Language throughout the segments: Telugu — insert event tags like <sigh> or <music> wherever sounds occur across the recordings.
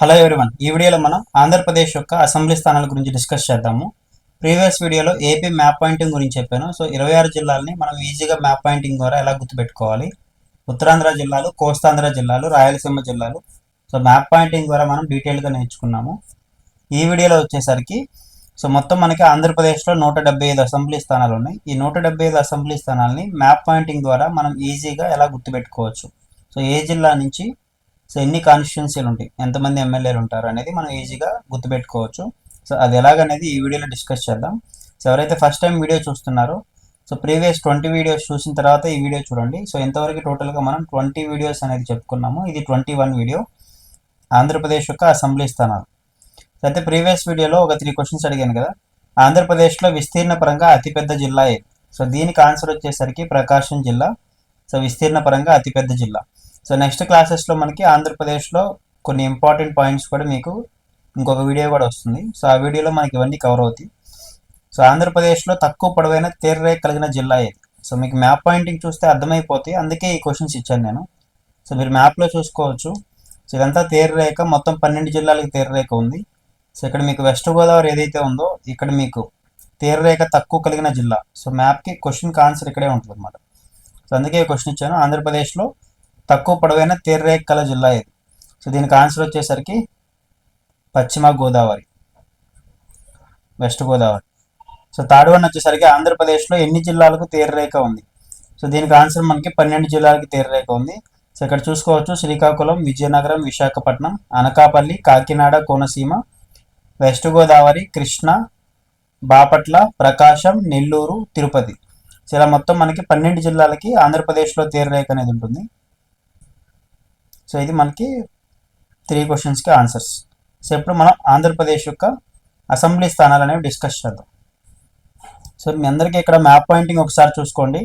హలో ఎవరివన్ ఈ వీడియోలో మనం ఆంధ్రప్రదేశ్ యొక్క అసెంబ్లీ స్థానాల గురించి డిస్కస్ చేద్దాము. ప్రీవియస్ వీడియోలో ఏపీ మ్యాప్ పాయింటింగ్ గురించి చెప్పాను. సో ఇరవై ఆరు జిల్లాలని మనం ఈజీగా మ్యాప్ పాయింటింగ్ ద్వారా ఎలా గుర్తుపెట్టుకోవాలి? ఉత్తరాంధ్ర జిల్లాలు కోస్తాంధ్ర జిల్లాలు రాయలసీమ జిల్లాలు. సో మ్యాప్ పాయింటింగ్ ద్వారా మనం డీటెయిల్గా నేర్చుకున్నాము. ఈ వీడియోలో వచ్చేసరికి సో మొత్తం మనకి ఆంధ్రప్రదేశ్లో నూట డెబ్బై ఐదు అసెంబ్లీ స్థానాలు ఉన్నాయి. ఈ నూట డెబ్బై ఐదు అసెంబ్లీ స్థానాలని మ్యాప్ పాయింటింగ్ ద్వారా మనం ఈజీగా ఎలా గుర్తుపెట్టుకోవచ్చు? సో ఏ జిల్లా నుంచి సో ఎన్ని కాన్స్టిట్యున్సీలు ఉంటాయి? ఎంతమంది ఎమ్మెల్యేలు ఉంటారు అనేది మనం ఈజీగా గుర్తుపెట్టుకోవచ్చు. సో అది ఎలాగనేది ఈ వీడియోలో డిస్కస్ చేద్దాం. సో ఎవరైతే ఫస్ట్ టైం వీడియో చూస్తున్నారో సో ప్రీవియస్ ట్వంటీ వీడియోస్ చూసిన తర్వాత ఈ వీడియో చూడండి. సో ఇంతవరకు టోటల్గా మనం ట్వంటీ వీడియోస్ అనేది చెప్పుకున్నాము ఇది ట్వంటీ వన్ వీడియో ఆంధ్రప్రదేశ్ యొక్క అసెంబ్లీ స్థానాలు. సో అయితే ప్రీవియస్ వీడియోలో ఒక త్రీ క్వశ్చన్స్ అడిగాను కదా. ఆంధ్రప్రదేశ్లో విస్తీర్ణ పరంగా అతిపెద్ద జిల్లా ఏది? సో దీనికి ఆన్సర్ వచ్చేసరికి ప్రకాశం జిల్లా. సో విస్తీర్ణ పరంగా అతిపెద్ద జిల్లా. సో నెక్స్ట్ క్లాసెస్లో మనకి ఆంధ్రప్రదేశ్లో కొన్ని ఇంపార్టెంట్ పాయింట్స్ కూడా మీకు ఇంకొక వీడియో కూడా వస్తుంది. సో ఆ వీడియోలో మనకి ఇవన్నీ కవర్ అవుతాయి. సో ఆంధ్రప్రదేశ్లో తక్కువ పొడవైన తీర్రే కలిగిన జిల్లా ఏది? సో మీకు మ్యాప్ పాయింటింగ్ చూస్తే అర్థమైపోతాయి. అందుకే ఈ క్వశ్చన్స్ ఇచ్చాను నేను. సో మీరు మ్యాప్లో చూసుకోవచ్చు. సో ఇదంతా తీర్రేఖ మొత్తం పన్నెండు జిల్లాలకు తీర్రేఖ ఉంది. సో ఇక్కడ మీకు వెస్ట్ గోదావరి ఏదైతే ఉందో ఇక్కడ మీకు తీర్రేఖ తక్కువ కలిగిన జిల్లా. సో మ్యాప్కి క్వశ్చన్కి ఆన్సర్ ఇక్కడే ఉంటుంది అనమాట సో అందుకే ఈ క్వశ్చన్ ఇచ్చాను. ఆంధ్రప్రదేశ్లో తక్కువ పొడవైన తీరరేఖల జిల్లా ఇది సో దీనికి ఆన్సర్ వచ్చేసరికి పశ్చిమ Godavari west Godavari. So third one వచ్చేసరికి ఆంధ్రప్రదేశ్లో ఎన్ని జిల్లాలకు తీరరేఖ ఉంది? సో దీనికి ఆన్సర్ మనకి పన్నెండు జిల్లాలకి తీరరేఖ ఉంది. సో ఇక్కడ చూసుకోవచ్చు శ్రీకాకుళం విజయనగరం విశాఖపట్నం అనకాపల్లి కాకినాడ కోనసీమ వెస్ట్ గోదావరి కృష్ణ బాపట్ల ప్రకాశం నెల్లూరు తిరుపతి. సో ఇలా మొత్తం మనకి పన్నెండు జిల్లాలకి ఆంధ్రప్రదేశ్లో తీరరేఖ అనేది ఉంటుంది. సో ఇది మనకి త్రీ క్వశ్చన్స్కి ఆన్సర్స్ సో ఇప్పుడు మనం ఆంధ్రప్రదేశ్ యొక్క అసెంబ్లీ స్థానాలు అనేవి డిస్కస్ చేద్దాం. సో మీ అందరికీ ఇక్కడ మ్యాప్ పాయింటింగ్ ఒకసారి చూసుకోండి.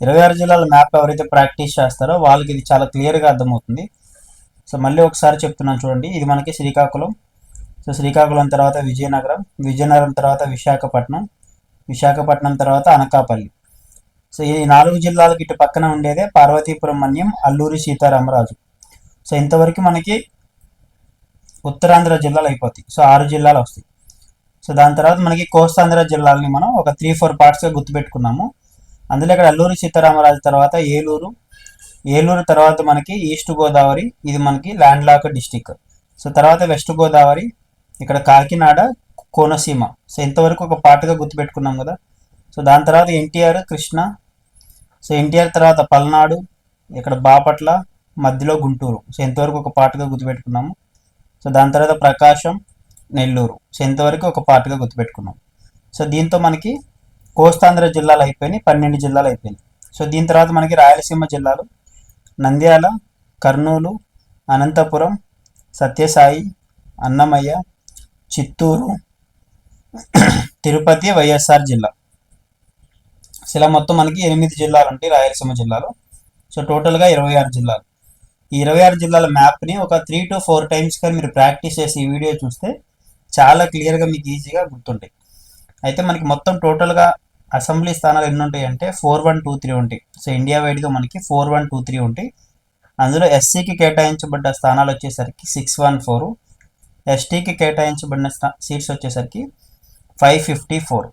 ఇరవై ఆరు జిల్లాల మ్యాప్ ఎవరైతే ప్రాక్టీస్ చేస్తారో వాళ్ళకి ఇది చాలా క్లియర్గా అర్థమవుతుంది. సో మళ్ళీ ఒకసారి చెప్తున్నాను చూడండి. ఇది మనకి శ్రీకాకుళం. సో శ్రీకాకుళం తర్వాత విజయనగరం విజయనగరం తర్వాత విశాఖపట్నం విశాఖపట్నం తర్వాత అనకాపల్లి. సో ఈ నాలుగు జిల్లాలకు ఇటు పక్కన ఉండేదే పార్వతీపురం మన్యం అల్లూరి సీతారామరాజు. సో ఇంతవరకు మనకి ఉత్తరాంధ్ర జిల్లాలు అయిపోతాయి. సో ఆరు జిల్లాలు వస్తాయి. సో దాని తర్వాత మనకి కోస్తాంధ్ర జిల్లాలని మనం ఒక త్రీ ఫోర్ పార్ట్స్గా గుర్తుపెట్టుకున్నాము. అందులో ఇక్కడ అల్లూరి సీతారామరాజు తర్వాత ఏలూరు. ఏలూరు తర్వాత మనకి ఈస్ట్ గోదావరి ఇది మనకి ల్యాండ్ లాక్ డిస్టిక్. సో తర్వాత వెస్ట్ గోదావరి ఇక్కడ కాకినాడ కోనసీమ. సో ఇంతవరకు ఒక పార్ట్గా గుర్తుపెట్టుకున్నాం కదా. సో దాని తర్వాత ఎన్టీఆర్ కృష్ణ. సో ఎన్టీఆర్ తర్వాత పల్నాడు ఇక్కడ బాపట్ల మధ్యలో గుంటూరు. సో ఇంతవరకు ఒక పార్ట్గా గుర్తుపెట్టుకున్నాము. సో దాని తర్వాత ప్రకాశం నెల్లూరు. సో ఇంతవరకు ఒక పార్ట్గా గుర్తుపెట్టుకున్నాం. సో దీంతో మనకి కోస్తాంధ్ర జిల్లాలు అయిపోయినాయి పన్నెండు జిల్లాలు అయిపోయినాయి. సో దీని తర్వాత మనకి రాయలసీమ జిల్లాలు నంద్యాల కర్నూలు అనంతపురం సత్యసాయి అన్నమయ్య చిత్తూరు తిరుపతి వైఎస్ఆర్ జిల్లా. సో ఇలా మొత్తం మనకి ఎనిమిది జిల్లాలు ఉంటాయి రాయలసీమ జిల్లాలో. సో టోటల్గా ఇరవై ఆరు జిల్లాలు. ఈ ఇరవై ఆరు జిల్లాల మ్యాప్ని ఒక త్రీ టు ఫోర్ టైమ్స్ కానీ మీరు ప్రాక్టీస్ చేసి ఈ వీడియో చూస్తే చాలా క్లియర్గా మీకు ఈజీగా గుర్తుంటాయి. అయితే మనకి మొత్తం టోటల్గా అసెంబ్లీ స్థానాలు ఎన్ని ఉంటాయి అంటే ఫోర్ వన్ టూ త్రీ ఉంటాయి. సో ఇండియా వైడ్గా మనకి ఫోర్ వన్ టూ త్రీ ఉంటాయి. అందులో ఎస్సీకి కేటాయించబడ్డ స్థానాలు వచ్చేసరికి సిక్స్ వన్ ఫోర్ ఎస్టీకి కేటాయించబడిన సీట్స్ వచ్చేసరికి ఫైవ్ ఫిఫ్టీ ఫోర్.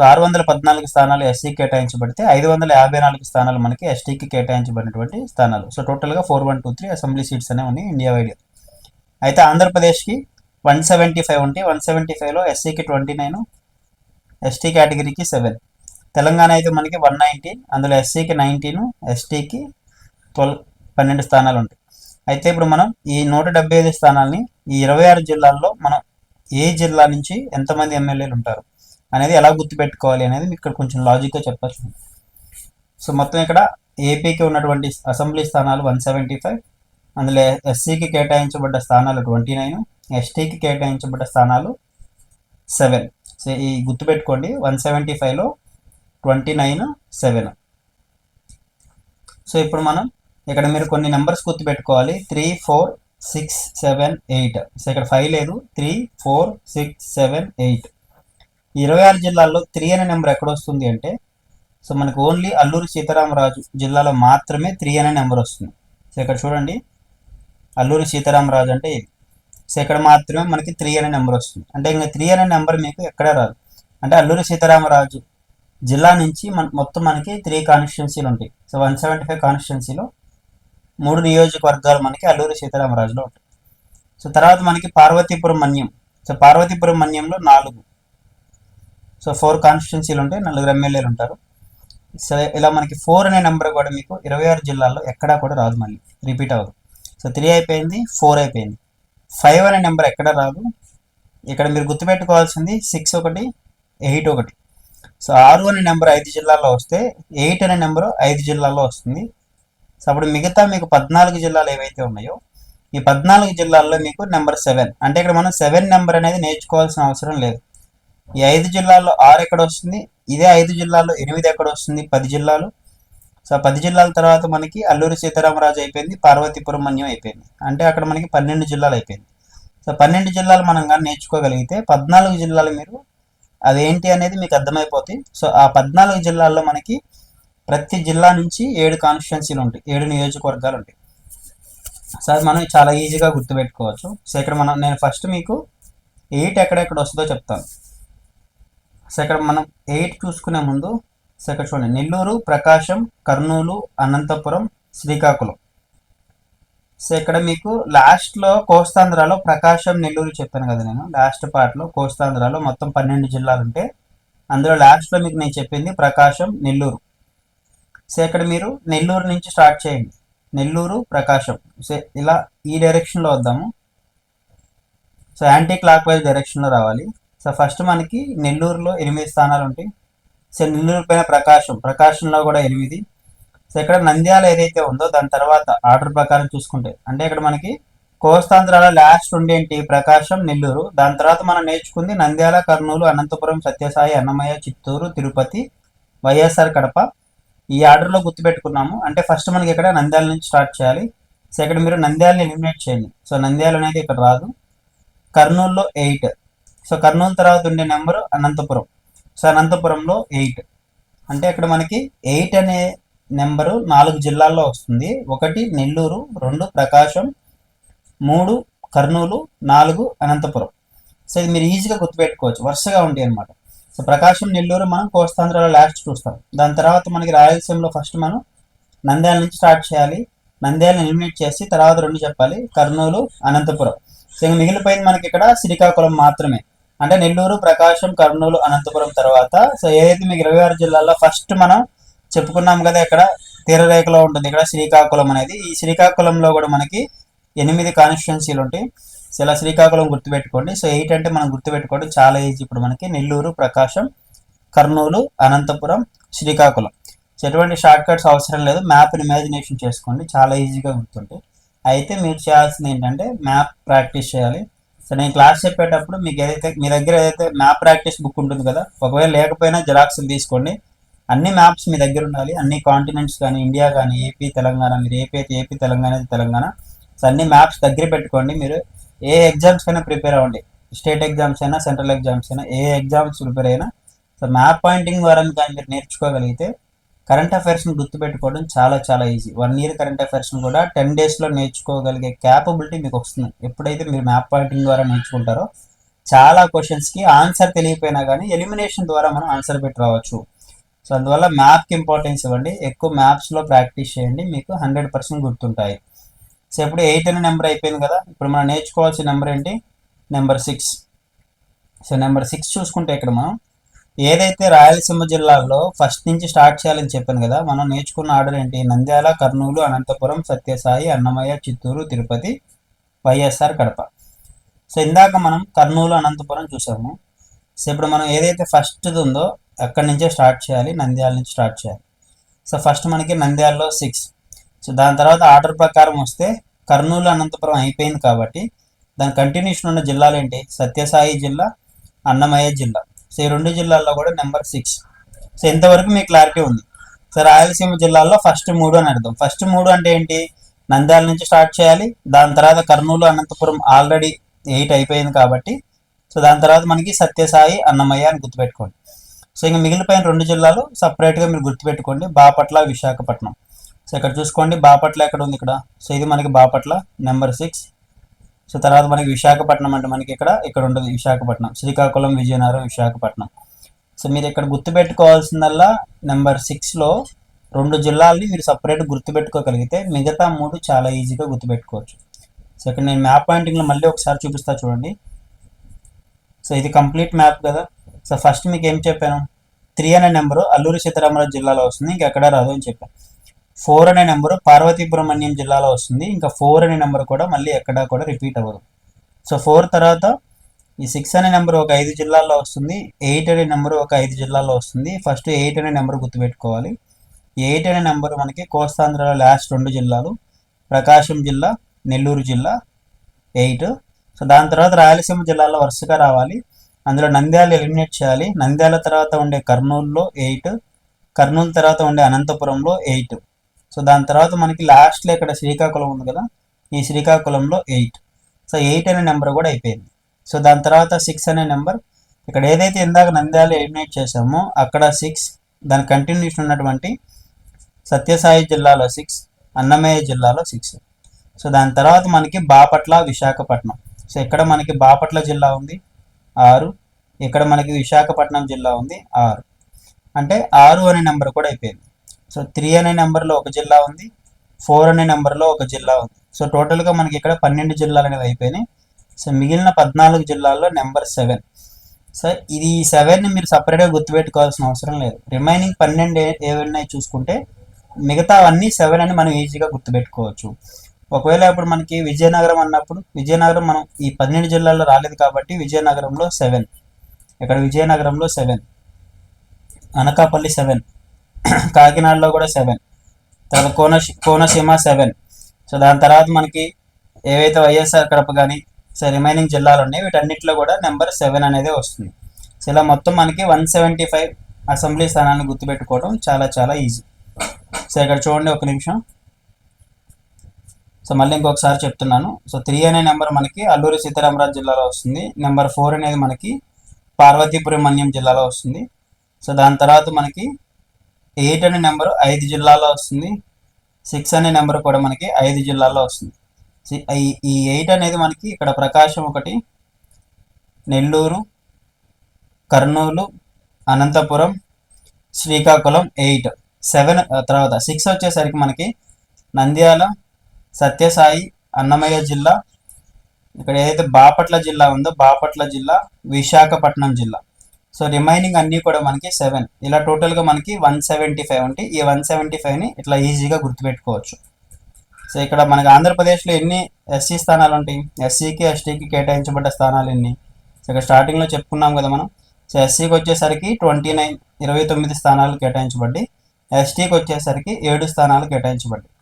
సో ఆరు వందల పద్నాలుగు స్థానాలు ఎస్సీకి కేటాయించబడితే ఐదు వందల యాభై నాలుగు స్థానాలు మనకి ఎస్టీకి కేటాయించబడినటువంటి స్థానాలు. సో టోటల్గా four one two three assembly seats అనేవి ఉన్నాయి ఇండియా వైడ్. అయితే ఆంధ్రప్రదేశ్కి వన్ సెవెంటీ ఫైవ్ ఉంటే వన్ సెవెంటీ ఫైవ్లో ఎస్సీకి ట్వంటీ నైన్ ఎస్టీ కేటగిరీకి సెవెన్. తెలంగాణ అయితే మనకి వన్ నైంటీ అందులో ఎస్సీకి నైన్టీన్ ఎస్టీకి ట్వెల్వ్ పన్నెండు స్థానాలు ఉంటాయి. అయితే ఇప్పుడు మనం ఈ నూట డెబ్బై ఐదు స్థానాలని ఈ ఇరవై ఆరు జిల్లాల్లో మనం ఏ జిల్లా నుంచి ఎంతమంది ఎమ్మెల్యేలు ఉంటారు? అనేది ఎలా గుర్తుపెట్టుకోవాలి అనేది మీకు ఇక్కడ కొంచెం లాజిక్గా చెప్పచ్చు. సో మొత్తం ఇక్కడ ఏపీకి ఉన్నటువంటి అసెంబ్లీ స్థానాలు వన్ సెవెంటీ ఫైవ్ అందులో ఎస్సీకి కేటాయించబడ్డ స్థానాలు ట్వంటీ నైన్ ఎస్టీకి కేటాయించబడ్డ స్థానాలు సెవెన్ సో ఈ గుర్తుపెట్టుకోండి వన్ సెవెంటీ ఫైవ్లో ట్వంటీ నైన్ సెవెన్ సో ఇప్పుడు మనం ఇక్కడ మీరు కొన్ని నెంబర్స్ గుర్తుపెట్టుకోవాలి. Three four six seven eight so ఇక్కడ ఫైవ్ లేదు. Three four six seven eight ఇరవై ఆరు జిల్లాల్లో త్రీ అనే నెంబర్ ఎక్కడ వస్తుంది అంటే సో మనకు ఓన్లీ అల్లూరి సీతారామరాజు జిల్లాలో మాత్రమే త్రీ అనే నెంబర్ వస్తుంది. సో ఇక్కడ చూడండి అల్లూరి సీతారామరాజు అంటే ఇది సో ఇక్కడ మాత్రమే మనకి త్రీ అనే నెంబర్ వస్తుంది. అంటే ఇంకా త్రీ అనే నెంబర్ మీకు ఎక్కడే రాదు. అంటే అల్లూరి సీతారామరాజు జిల్లా నుంచి మన మొత్తం మనకి త్రీ కాన్స్టిట్యున్సీలు ఉంటాయి. సో వన్ సెవెంటీ ఫైవ్ కాన్స్టిట్యున్సీలో మూడు నియోజకవర్గాలు మనకి అల్లూరి సీతారామరాజులో ఉంటాయి. సో తర్వాత మనకి పార్వతీపురం మన్యం. సో పార్వతీపురం మన్యంలో నాలుగు. సో ఫోర్ కాన్స్టిట్యున్సీలు ఉంటాయి నలుగురు ఎమ్మెల్యేలు ఉంటారు. సో ఇలా మనకి ఫోర్ అనే నెంబర్ కూడా మీకు ఇరవై ఆరు జిల్లాల్లో ఎక్కడా కూడా రాదు మళ్ళీ. రిపీట్ అవ్వదు. సో త్రీ అయిపోయింది ఫోర్ అయిపోయింది. ఫైవ్ అనే నెంబర్ ఎక్కడ రాదు. ఇక్కడ మీరు గుర్తుపెట్టుకోవాల్సింది సిక్స్ ఒకటి ఎయిట్ ఒకటి. సో ఆరు అనే నెంబర్ ఐదు జిల్లాల్లో వస్తే ఎయిట్ అనే నెంబర్ ఐదు జిల్లాల్లో వస్తుంది. సో అప్పుడు మిగతా మీకు పద్నాలుగు జిల్లాలు ఏవైతే ఉన్నాయో ఈ పద్నాలుగు జిల్లాల్లో మీకు నెంబర్ సెవెన్ అంటే ఇక్కడ మనం సెవెన్ నెంబర్ అనేది నేర్చుకోవాల్సిన అవసరం లేదు. ఈ ఐదు జిల్లాల్లో ఆరు ఎక్కడ వస్తుంది? ఇదే ఐదు జిల్లాల్లో ఎనిమిది ఎక్కడ వస్తుంది? పది జిల్లాలు. సో పది జిల్లాల తర్వాత మనకి అల్లూరి సీతారామరాజు అయిపోయింది పార్వతీపురం మన్యం అయిపోయింది. అంటే అక్కడ మనకి పన్నెండు జిల్లాలు అయిపోయింది. సో పన్నెండు జిల్లాలు మనం కానీ నేర్చుకోగలిగితే పద్నాలుగు జిల్లాలు మీరు అదేంటి అనేది మీకు అర్థమైపోతాయి. సో ఆ పద్నాలుగు జిల్లాల్లో మనకి ప్రతి జిల్లా నుంచి ఏడు కాన్స్టిట్యున్సీలు ఉంటాయి ఏడు నియోజకవర్గాలు ఉంటాయి. సో అది మనం చాలా ఈజీగా గుర్తుపెట్టుకోవచ్చు. సో ఇక్కడ మనం నేను ఫస్ట్ మీకు ఎయిట్ ఎక్కడెక్కడ వస్తుందో చెప్తాను. సో ఇక్కడ మనం ఎయిట్ చూసుకునే ముందు సో ఇక్కడ చూడండి. నెల్లూరు ప్రకాశం కర్నూలు అనంతపురం శ్రీకాకుళం. సో ఇక్కడ మీకు లాస్ట్లో కోస్తాంధ్రాలో ప్రకాశం నెల్లూరు చెప్పాను కదా నేను. లాస్ట్ పార్ట్లో కోస్తాంధ్రాలో మొత్తం పన్నెండు జిల్లాలు ఉంటే అందులో లాస్ట్లో మీకు నేను చెప్పింది ప్రకాశం నెల్లూరు. సో ఇక్కడ మీరు నెల్లూరు నుంచి స్టార్ట్ చేయండి. నెల్లూరు ప్రకాశం. సో ఇలా ఈ డైరెక్షన్లో వద్దాము. సో యాంటీ క్లాక్ వైజ్ డైరెక్షన్లో రావాలి. సో ఫస్ట్ మనకి నెల్లూరులో ఎనిమిది స్థానాలు ఉంటాయి. సో నెల్లూరు పైన ప్రకాశం ప్రకాశంలో కూడా ఎనిమిది. సో ఇక్కడ నంద్యాల ఏదైతే ఉందో దాని తర్వాత ఆర్డర్ ప్రకారం చూసుకుంటే అంటే ఇక్కడ మనకి కోస్తాంధ్రాల లాస్ట్ ఉండేంటి ప్రకాశం నెల్లూరు. దాని తర్వాత మనం నేర్చుకుంది నంద్యాల కర్నూలు అనంతపురం సత్యసాయి అన్నమయ్య చిత్తూరు తిరుపతి వైఎస్ఆర్ కడప. ఈ ఆర్డర్లో గుర్తుపెట్టుకున్నాము. అంటే ఫస్ట్ మనకి ఇక్కడ నంద్యాల నుంచి స్టార్ట్ చేయాలి. సో ఇక్కడ మీరు నంద్యాలని ఎలిమినేట్ చేయండి. సో నంద్యాల అనేది ఇక్కడ రాదు. కర్నూలులో ఎయిట్. సో కర్నూలు తర్వాత ఉండే నెంబర్ అనంతపురం. సో అనంతపురంలో ఎయిట్ అంటే ఇక్కడ మనకి ఎయిట్ అనే నెంబరు నాలుగు జిల్లాల్లో వస్తుంది. ఒకటి నెల్లూరు రెండు ప్రకాశం మూడు కర్నూలు నాలుగు అనంతపురం. సో ఇది మీరు ఈజీగా గుర్తుపెట్టుకోవచ్చు. వరుసగా ఉంటాయి అనమాట సో ప్రకాశం నెల్లూరు మనం కోస్తాంధ్రలో లాస్ట్ చూస్తాం. దాని తర్వాత మనకి రాయలసీమలో ఫస్ట్ మనం నంద్యాల నుంచి స్టార్ట్ చేయాలి. నంద్యాలను ఎలిమినేట్ చేసి తర్వాత రెండు చెప్పాలి. కర్నూలు అనంతపురం. సో ఇంక మిగిలిపోయింది మనకి ఇక్కడ శ్రీకాకుళం మాత్రమే. అంటే నెల్లూరు ప్రకాశం కర్నూలు అనంతపురం తర్వాత సో ఏదైతే మీకు ఇరవై ఆరు జిల్లాల్లో ఫస్ట్ మనం చెప్పుకున్నాం కదా ఇక్కడ తీరరేఖలో ఉంటుంది ఇక్కడ శ్రీకాకుళం అనేది. ఈ శ్రీకాకుళంలో కూడా మనకి ఎనిమిది కాన్స్టిట్యున్సీలు ఉంటాయి. సో ఇలా శ్రీకాకుళం గుర్తుపెట్టుకోండి. సో ఎయిట్ అంటే మనం గుర్తుపెట్టుకోవడం చాలా ఈజీ ఇప్పుడు మనకి. నెల్లూరు ప్రకాశం కర్నూలు అనంతపురం శ్రీకాకుళం. సో ఎటువంటి షార్ట్ కట్స్ అవసరం లేదు. మ్యాప్ని ఇమాజినేషన్ చేసుకోండి. చాలా ఈజీగా గుర్తుంటాయి. అయితే మీరు చేయాల్సింది ఏంటంటే మ్యాప్ ప్రాక్టీస్ చేయాలి. సో నేను క్లాస్ చెప్పేటప్పుడు మీకు ఏదైతే మీ దగ్గర ఏదైతే మ్యాప్ ప్రాక్టీస్ బుక్ ఉంటుంది కదా ఒకవేళ లేకపోయినా జిరాక్స్ తీసుకోండి. అన్ని మ్యాప్స్ మీ దగ్గర ఉండాలి. అన్ని కాంటినెంట్స్ కానీ ఇండియా కానీ ఏపీ తెలంగాణ మీరు ఏపీ అయితే ఏపీ తెలంగాణ అయితే తెలంగాణ. సో అన్ని మ్యాప్స్ దగ్గర పెట్టుకోండి. మీరు ఏ ఎగ్జామ్స్ అయినా ప్రిపేర్ అవ్వండి. స్టేట్ ఎగ్జామ్స్ అయినా సెంట్రల్ ఎగ్జామ్స్ అయినా ఏ ఎగ్జామ్స్ ప్రిపేర్ అయినా. సో మ్యాప్ పాయింటింగ్ ద్వారా కానీ మీరు నేర్చుకోగలిగితే కరెంట్ అఫైర్స్ని గుర్తుపెట్టుకోవడం చాలా చాలా ఈజీ వన్ ఇయర్ కరెంట్ అఫైర్స్ని కూడా టెన్ డేస్లో నేర్చుకోగలిగే క్యాపబిలిటీ మీకు వస్తుంది. ఎప్పుడైతే మీరు మ్యాప్ పాయింటింగ్ ద్వారా నేర్చుకుంటారో చాలా క్వశ్చన్స్కి ఆన్సర్ తెలియపోయినా కానీ ఎలిమినేషన్ ద్వారా మనం ఆన్సర్ పెట్టి రావచ్చు. సో అందువల్ల మ్యాప్కి ఇంపార్టెన్స్ ఇవ్వండి. ఎక్కువ మ్యాప్స్లో ప్రాక్టీస్ చేయండి. మీకు హండ్రెడ్ పర్సెంట్ గుర్తుంటాయి. సో ఇప్పుడు ఎయిట్ అనే నెంబర్ అయిపోయింది కదా. ఇప్పుడు మనం నేర్చుకోవాల్సిన నెంబర్ ఏంటి? Number six so number six చూసుకుంటే ఇక్కడ మనం ఏదైతే రాయలసీమ జిల్లాలో ఫస్ట్ నుంచి స్టార్ట్ చేయాలని చెప్పాను కదా మనం నేర్చుకున్న ఆర్డర్ ఏంటి? నంద్యాల కర్నూలు అనంతపురం సత్యసాయి అన్నమయ్య చిత్తూరు తిరుపతి వైఎస్ఆర్ కడప. సో ఇందాక మనం కర్నూలు అనంతపురం చూసాము. సో ఇప్పుడు మనం ఏదైతే ఫస్ట్ ఉందో అక్కడి నుంచే స్టార్ట్ చేయాలి నంద్యాల నుంచి స్టార్ట్ చేయాలి. సో ఫస్ట్ మనకి నంద్యాలలో సిక్స్ సో దాని తర్వాత ఆర్డర్ ప్రకారం వస్తే కర్నూలు అనంతపురం అయిపోయింది కాబట్టి దాని కంటిన్యూషన్ ఉన్న జిల్లాలు ఏంటి? సత్యసాయి జిల్లా అన్నమయ్య జిల్లా. సో ఈ రెండు జిల్లాల్లో కూడా నెంబర్ సిక్స్. సో ఇంతవరకు మీకు క్లారిటీ ఉంది. సో రాయలసీమ జిల్లాల్లో ఫస్ట్ మూడు అని అర్థం. ఫస్ట్ మూడు అంటే ఏంటి? నంద్యాల నుంచి స్టార్ట్ చేయాలి. దాని తర్వాత కర్నూలు అనంతపురం ఆల్రెడీ ఎయిట్ అయిపోయింది కాబట్టి. సో దాని తర్వాత మనకి సత్యసాయి అన్నమయ్య అని గుర్తుపెట్టుకోండి. సో ఇంకా మిగిలిపోయిన రెండు జిల్లాలు సపరేట్గా మీరు గుర్తుపెట్టుకోండి. బాపట్ల విశాఖపట్నం. సో ఇక్కడ చూసుకోండి. బాపట్ల ఎక్కడ ఉంది ఇక్కడ? సో ఇది మనకి బాపట్ల నెంబర్ సిక్స్. సో తర్వాత మనకి విశాఖపట్నం అంటే మనకి ఇక్కడ ఇక్కడ ఉంటుంది విశాఖపట్నం. శ్రీకాకుళం విజయనగరం విశాఖపట్నం. సో మీరు ఇక్కడ గుర్తుపెట్టుకోవాల్సిందల్లా నెంబర్ సిక్స్లో రెండు జిల్లాల్ని మీరు సపరేట్ గుర్తుపెట్టుకోగలిగితే మిగతా మూడు చాలా ఈజీగా గుర్తుపెట్టుకోవచ్చు. సో ఇక్కడ నేను మ్యాప్ పాయింటింగ్లో మళ్ళీ ఒకసారి చూపిస్తా చూడండి. సో ఇది కంప్లీట్ మ్యాప్ కదా. సో ఫస్ట్ మీకు ఏం చెప్పాను? త్రీ అనే నెంబరు అల్లూరి సీతారామరాజు జిల్లాలో వస్తుంది. ఇంకెక్కడ రాదు అని చెప్పాను ఫోర్ అనే నెంబరు పార్వతీబ్రహ్మణ్యం జిల్లాలో వస్తుంది. ఇంకా ఫోర్ అనే నెంబర్ కూడా మళ్ళీ ఎక్కడా కూడా రిపీట్ అవ్వదు. సో ఫోర్ తర్వాత ఈ సిక్స్ అనే నెంబర్ ఒక ఐదు జిల్లాల్లో వస్తుంది. ఎయిట్ అనే నెంబర్ ఒక ఐదు జిల్లాల్లో వస్తుంది. ఫస్ట్ ఎయిట్ అనే నెంబర్ గుర్తుపెట్టుకోవాలి. ఎయిట్ అనే నెంబర్ మనకి కోస్తాంధ్రలో లాస్ట్ రెండు జిల్లాలు ప్రకాశం జిల్లా నెల్లూరు జిల్లా ఎయిట్. సో దాని తర్వాత రాయలసీమ జిల్లాలో వరుసగా రావాలి. అందులో నంద్యాల ఎలిమినేట్ చేయాలి. నంద్యాల తర్వాత ఉండే కర్నూలులో ఎయిట్ కర్నూలు తర్వాత ఉండే అనంతపురంలో ఎయిట్. సో దాని తర్వాత మనకి లాస్ట్లో ఇక్కడ శ్రీకాకుళం ఉంది కదా? ఈ శ్రీకాకుళంలో ఎయిట్. సో ఎయిట్ అనే నెంబర్ కూడా అయిపోయింది. సో దాని తర్వాత సిక్స్ అనే నెంబర్. ఇక్కడ ఏదైతే ఇందాక నంద్యాల ఎలిమినేట్ చేసామో అక్కడ సిక్స్ దాని కంటిన్యూషన్ ఉన్నటువంటి సత్యసాయి జిల్లాలో సిక్స్ అన్నమయ్య జిల్లాలో సిక్స్. సో దాని తర్వాత మనకి బాపట్ల విశాఖపట్నం. సో ఇక్కడ మనకి బాపట్ల జిల్లా ఉంది ఆరు. ఇక్కడ మనకి విశాఖపట్నం జిల్లా ఉంది ఆరు. అంటే ఆరు అనే నెంబర్ కూడా అయిపోయింది. సో త్రీ అనే నెంబర్లో ఒక జిల్లా ఉంది ఫోర్ అనే నెంబర్లో ఒక జిల్లా ఉంది. సో టోటల్గా మనకి ఇక్కడ పన్నెండు జిల్లాలు అనేవి అయిపోయినాయి. సో మిగిలిన పద్నాలుగు జిల్లాల్లో నెంబర్ సెవెన్. సో ఇది సెవెన్ సెవెన్ని మీరు సపరేట్గా గుర్తుపెట్టుకోవాల్సిన అవసరం లేదు. రిమైనింగ్ పన్నెండు ఏవన్నాయి చూసుకుంటే మిగతా అన్నీ సెవెన్ అని మనం ఈజీగా గుర్తుపెట్టుకోవచ్చు. ఒకవేళ ఇప్పుడు మనకి విజయనగరం అన్నప్పుడు విజయనగరం మనం ఈ పన్నెండు జిల్లాల్లో రాలేదు కాబట్టి విజయనగరంలో సెవెన్. ఇక్కడ విజయనగరంలో సెవెన్. అనకాపల్లి సెవెన్. <clears throat> కాకినాడలో కూడా సెవెన్ తర్వాత కోన కోనసీమ సెవెన్ సో దాని తర్వాత మనకి ఏవైతే వైఎస్ఆర్ కడప కానీ సో రిమైనింగ్ జిల్లాలు ఉన్నాయి వీటన్నిటిలో కూడా నెంబర్ సెవెన్ అనేది వస్తుంది. సో ఇలా మొత్తం మనకి వన్ సెవెంటీ ఫైవ్ అసెంబ్లీ స్థానాలను గుర్తుపెట్టుకోవడం చాలా చాలా ఈజీ సో ఇక్కడ చూడండి ఒక నిమిషం. సో మళ్ళీ ఇంకొకసారి చెప్తున్నాను. సో త్రీ అనే నెంబర్ మనకి అల్లూరి సీతారామరాజు జిల్లాలో వస్తుంది. నెంబర్ ఫోర్ అనేది మనకి పార్వతీపురం మన్యం జిల్లాలో వస్తుంది. సో దాని తర్వాత మనకి ఎయిట్ అనే నెంబర్ ఐదు జిల్లాల్లో వస్తుంది. సిక్స్ అనే నెంబర్ కూడా మనకి ఐదు జిల్లాల్లో వస్తుంది. సి- ఈ ఎయిట్ అనేది మనకి ఇక్కడ ప్రకాశం ఒకటి నెల్లూరు కర్నూలు అనంతపురం శ్రీకాకుళం ఎయిట్. సెవెన్ తర్వాత సిక్స్ వచ్చేసరికి మనకి నంద్యాల సత్యసాయి అన్నమయ్య జిల్లా. ఇక్కడ ఏదైతే బాపట్ల జిల్లా ఉందో బాపట్ల జిల్లా విశాఖపట్నం జిల్లా. సో రిమైనింగ్ అన్నీ కూడా మనకి సెవెన్ ఇలా టోటల్గా మనకి వన్ సెవెంటీ ఫైవ్ ఉంటాయి ఈ వన్ సెవెంటీ ఫైవ్ని ఇట్లా ఈజీగా గుర్తుపెట్టుకోవచ్చు. సో ఇక్కడ మనకి ఆంధ్రప్రదేశ్లో ఎన్ని ఎస్సీ స్థానాలు ఉంటాయి? ఎస్సీకి ఎస్టీకి కేటాయించబడ్డ స్థానాలు ఎన్ని? సో ఇక్కడ స్టార్టింగ్లో చెప్పుకున్నాం కదా మనం. సో ఎస్సీకి వచ్చేసరికి ట్వంటీ నైన్ ఇరవై తొమ్మిది స్థానాలు కేటాయించబడ్డాయి. ఎస్టీకి వచ్చేసరికి ఏడు స్థానాలు కేటాయించబడ్డాయి.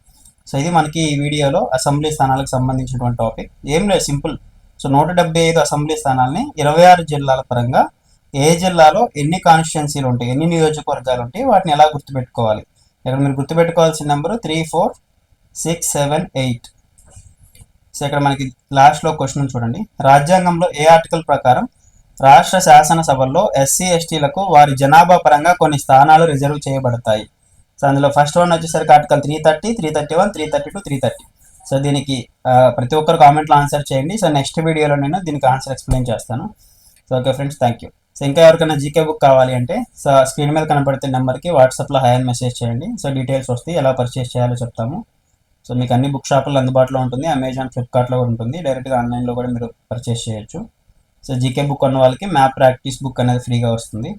సో ఇది మనకి ఈ వీడియోలో అసెంబ్లీ స్థానాలకు సంబంధించినటువంటి టాపిక్. ఏం లేదు సింపుల్. సో నూట డెబ్బై ఐదు అసెంబ్లీ స్థానాలని ఇరవై ఆరు జిల్లాల పరంగా ఏ జిల్లాలో ఎన్ని కాన్స్టిట్యున్సీలు ఉంటాయి ఎన్ని నియోజకవర్గాలు ఉంటాయి వాటిని ఎలా గుర్తుపెట్టుకోవాలి? ఇక్కడ మీరు గుర్తుపెట్టుకోవాల్సిన number three four six seven eight. So ఇక్కడ మనకి లాస్ట్లో క్వశ్చన్ చూడండి. రాజ్యాంగంలో ఏ ఆర్టికల్ ప్రకారం రాష్ట్ర శాసనసభల్లో ఎస్సీ ఎస్టీలకు వారి జనాభా పరంగా కొన్ని స్థానాలు రిజర్వ్ చేయబడతాయి. సో అందులో ఫస్ట్ వన్ వచ్చేసరికి article three thirty three thirty one three thirty two three thirty. So దీనికి ప్రతి ఒక్కరు కామెంట్లో ఆన్సర్ చేయండి. సో నెక్స్ట్ వీడియోలో నేను దీనికి ఆన్సర్ ఎక్స్ప్లెయిన్ చేస్తాను. So okay friends thank you. So ఇంకా ఎవరికైనా జీకే బుక్ కావాలి అంటే సో స్క్రీన్ మీద కనపడితే నెంబర్కి వాట్సాప్లో హాయ్ అని మెసేజ్ చేయండి. సో డీటెయిల్స్ వస్తాయి ఎలా పర్చేస్ చేయాలో చెప్తాము. సో మీకు అన్ని బుక్ షాపుల్లో అందుబాటులో ఉంటుంది. అమెజాన్ ఫ్లిప్కార్ట్లో కూడా ఉంటుంది. డైరెక్ట్గా ఆన్లైన్లో కూడా మీరు పర్చేస్ చేయొచ్చు. సో జీకే బుక్ ఉన్న వాళ్ళకి మ్యాప్ ప్రాక్టీస్ బుక్ అనేది ఫ్రీగా వస్తుంది.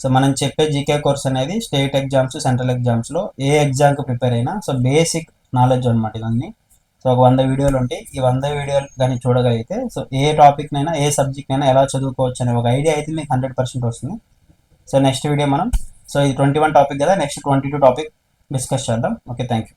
సో మనం చెప్పే జీకే కోర్స్ అనేది స్టేట్ ఎగ్జామ్స్ సెంట్రల్ ఎగ్జామ్స్లో ఏ ఎగ్జామ్కి ప్రిపేర్ అయినా సో బేసిక్ నాలెడ్జ్ అనమాట ఇవన్నీ సో ఒక వంద వీడియోలు ఉంటాయి. ఈ వంద వీడియోలు కానీ చూడగలిగితే సో ఏ టాపిక్నైనా ఏ సబ్జెక్ట్నైనా ఎలా చదువుకోవచ్చు అనే ఒక ఐడియా అయితే మీకు హండ్రెడ్ పర్సెంట్ వస్తుంది. సో నెక్స్ట్ వీడియో మనం సో ఇది ట్వంటీ వన్ టాపిక్ కదా next twenty two topic discuss చేద్దాం. Okay thank you